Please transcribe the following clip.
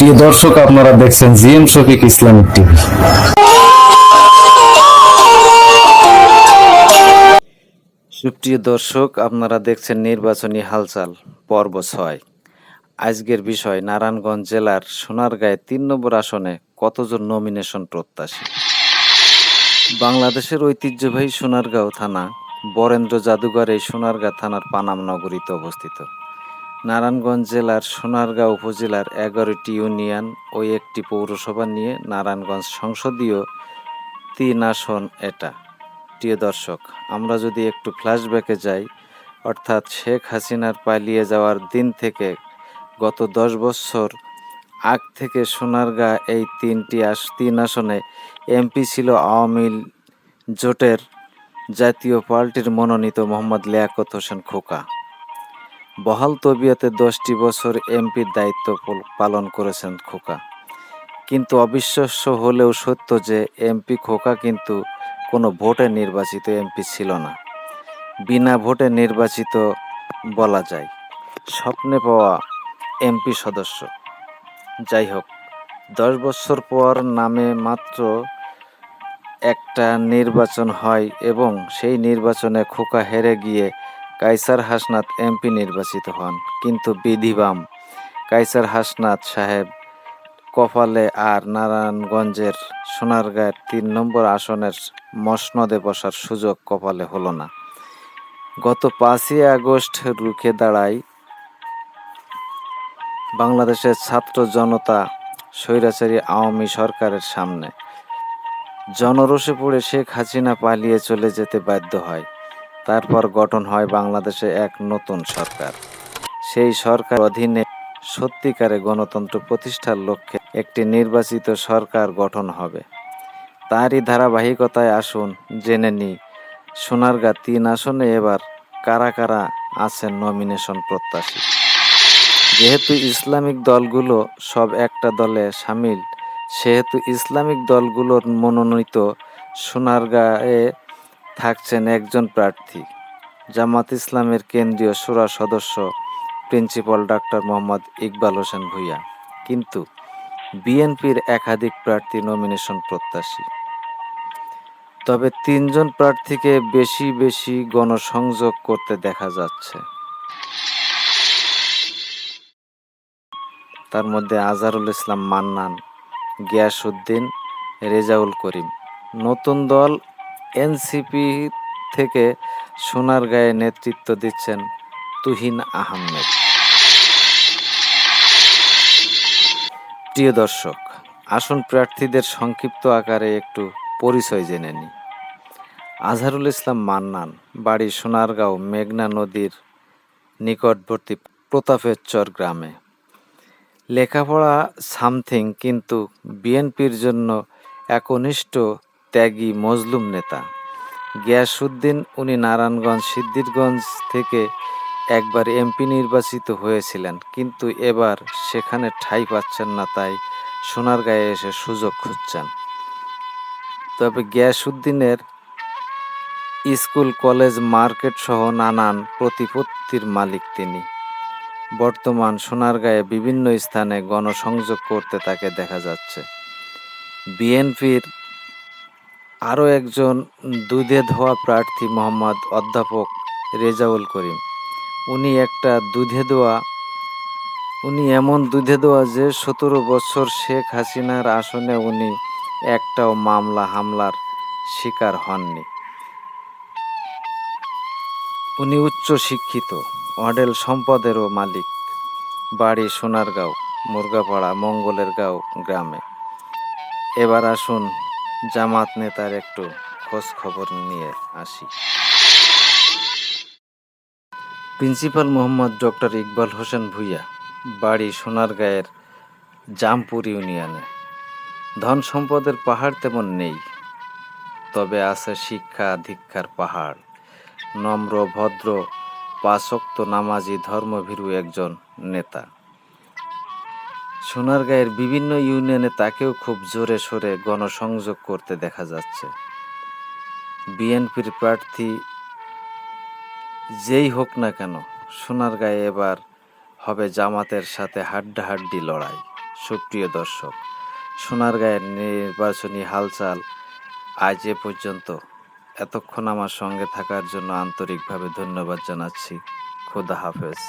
প্রিয় দর্শক, আপনারা দেখছেন জিএম শফিক ইসলামিক টিভি। সুপ্রিয় দর্শক, আপনারা দেখছেন নির্বাচনী হালচাল, পর্ব ছয়। আজকের বিষয়, নারায়ণগঞ্জ জেলার সোনারগাঁয়ে তিন নম্বর আসনে কতজন নমিনেশন প্রত্যাশী? বাংলাদেশের ঐতিহ্যবাহী সোনারগাঁও থানা, বরেন্দ্র জাদুঘর এই সোনারগাঁ থানার পানাম নগরীতে অবস্থিত। নারায়ণগঞ্জ জেলার সোনারগাঁও উপজেলার এগারোটি ইউনিয়ন ও একটি পৌরসভা নিয়ে নারায়ণগঞ্জ সংসদীয় তিন আসন এটা। প্রিয় দর্শক, আমরা যদি একটু ফ্ল্যাশব্যাকে যাই, অর্থাৎ শেখ হাসিনার পালিয়ে যাওয়ার দিন থেকে গত দশ বছর আগ থেকে সোনারগাঁ এই তিনটি আস, তিন আসনে এমপি ছিল আওয়ামী জোটের জাতীয় পার্টির মনোনীত মোহাম্মদ লিয়াকত হোসেন খোকা। বহাল তবিয়তে দশটি বছর এমপির দায়িত্ব পালন করেছেন খোকা। কিন্তু অবিশ্বাস্য হলেও সত্য যে এমপি খোকা কিন্তু কোনো ভোটে নির্বাচিত এমপি ছিল না। বিনা ভোটে নির্বাচিত বলা যায়। স্বপ্নে পাওয়া এমপি সদস্য। যাই হোক, দশ বছর পর নামে মাত্র একটা নির্বাচন হয় এবং সেই নির্বাচনে খোকা হেরে গিয়ে কাইসার হাসনাত এমপি নির্বাচিত হন, কিন্তু বিধিবাম কাইসার হাসনাত সাহেব কপালে আর নারায়ণগঞ্জের সোনারগাঁয়ের তিন নম্বর আসনের মসনদে বসার সুযোগ কপালে হলো না। গত পাঁচই আগস্ট রুখে দাঁড়ায় বাংলাদেশের ছাত্র জনতা স্বৈরাচারী আওয়ামী সরকারের সামনে। জনরোষে পড়ে শেখ হাসিনা পালিয়ে চলে যেতে বাধ্য হয়। তারপর গঠন হয় বাংলাদেশে এক নতুন সরকার। সেই সরকার অধীনে সত্যিকারে গণতন্ত্র প্রতিষ্ঠার লক্ষ্যে একটি নির্বাচিত সরকার গঠন হবে। তারই ধারাবাহিকতায় আসুন, জেনে নিই, সোনারগা তিন আসনে এবার কারা কারা আছেন নমিনেশন প্রত্যাশী? যেহেতু ইসলামিক দলগুলো সব একটা দলে সামিল, সেহেতু ইসলামিক দলগুলোর মনোনীত সোনারগাঁয়ে থাকছেন একজন প্রার্থী। জামাত ইসলামের কেন্দ্রীয় সুরা সদস্য প্রিন্সিপাল ডাক্তার মোহাম্মদ ইকবাল হোসেন ভূঁইয়া। কিন্তু বিএনপির একাধিক প্রার্থী নমিনেশন প্রত্যাশী। তবে তিনজন প্রার্থীকে বেশি বেশি গণসংযোগ করতে দেখা যাচ্ছে। তার মধ্যে আজহারুল ইসলাম মান্নান, গিয়াসউদ্দিন, রেজাউল করিম। নতুন দল এনসিপি থেকে সোনারগাঁয়ে নেতৃত্ব দিচ্ছেন তুহিন আহমেদ। প্রিয় দর্শক, আসন প্রার্থীদের সংক্ষিপ্ত আকারে একটু পরিচয় জেনে নিই। আজহারুল ইসলাম মান্নান, বাড়ি সোনারগাঁও, মেঘনা নদীর নিকটবর্তী প্রতাপেরচর গ্রামে। লেখাপড়া সামথিং, কিন্তু বিএনপির জন্য একনিষ্ঠ ত্যাগী মজলুম নেতা। গিয়াসুদ্দিন উনি নারায়ণগঞ্জ সিদ্দিরগঞ্জ থেকে একবার এমপি নির্বাচিত হয়েছিলেন, কিন্তু এবার সেখানে ঠাঁই পাচ্ছেন না, তাই সোনারগাঁয়ে এসে সুযোগ খুঁজছেন। তবে গিয়াসুদ্দিনের স্কুল, কলেজ, মার্কেট সহ নানান প্রতিপত্তির মালিক তিনি। বর্তমান সোনারগাঁয়ে বিভিন্ন স্থানে গণসংযোগ করতে তাকে দেখা যাচ্ছে। বিএনপির আরও একজন দুধে ধোয়া প্রার্থী মোহাম্মদ অধ্যাপক রেজাউল করিম। উনি একটা দুধে দোয়া উনি এমন দুধে দোয়া যে সতেরো বছর শেখ হাসিনার আসনে উনি একটাও মামলা হামলার শিকার হননি। উনি উচ্চ শিক্ষিত অডেল সম্পদেরও মালিক। বাড়ি সোনারগাঁও, মুরগাপাড়া মঙ্গলের গাঁও গ্রামে। এবার আসুন জামাত নেতার একটু খোঁজ খবর নিয়ে আসি। প্রিন্সিপাল মোহাম্মদ ডক্টর ইকবাল হোসেন ভূঁইয়া, বাড়ি সোনারগাঁয়ের জামপুর ইউনিয়নে। ধন সম্পদের পাহাড় তেমন নেই, তবে আছে শিক্ষা দীক্ষার পাহাড়। নম্র, ভদ্র পাশক্ত নামাজি, ধর্মভীরু একজন নেতা। সোনারগাঁয়ের বিভিন্ন ইউনিয়নে তাকেও খুব জোরে সোরে গণসংযোগ করতে দেখা যাচ্ছে। বিএনপির প্রার্থী যেই হোক না কেন, সোনারগাঁয়ে এবার হবে জামাতের সাথে হাড্ডাহাড্ডি লড়াই। সুপ্রিয় দর্শক, সোনারগাঁয়ের নির্বাচনী হালচাল আজ এ পর্যন্ত। এতক্ষণ আমার সঙ্গে থাকার জন্য আন্তরিকভাবে ধন্যবাদ জানাচ্ছি। খোদা হাফেজ।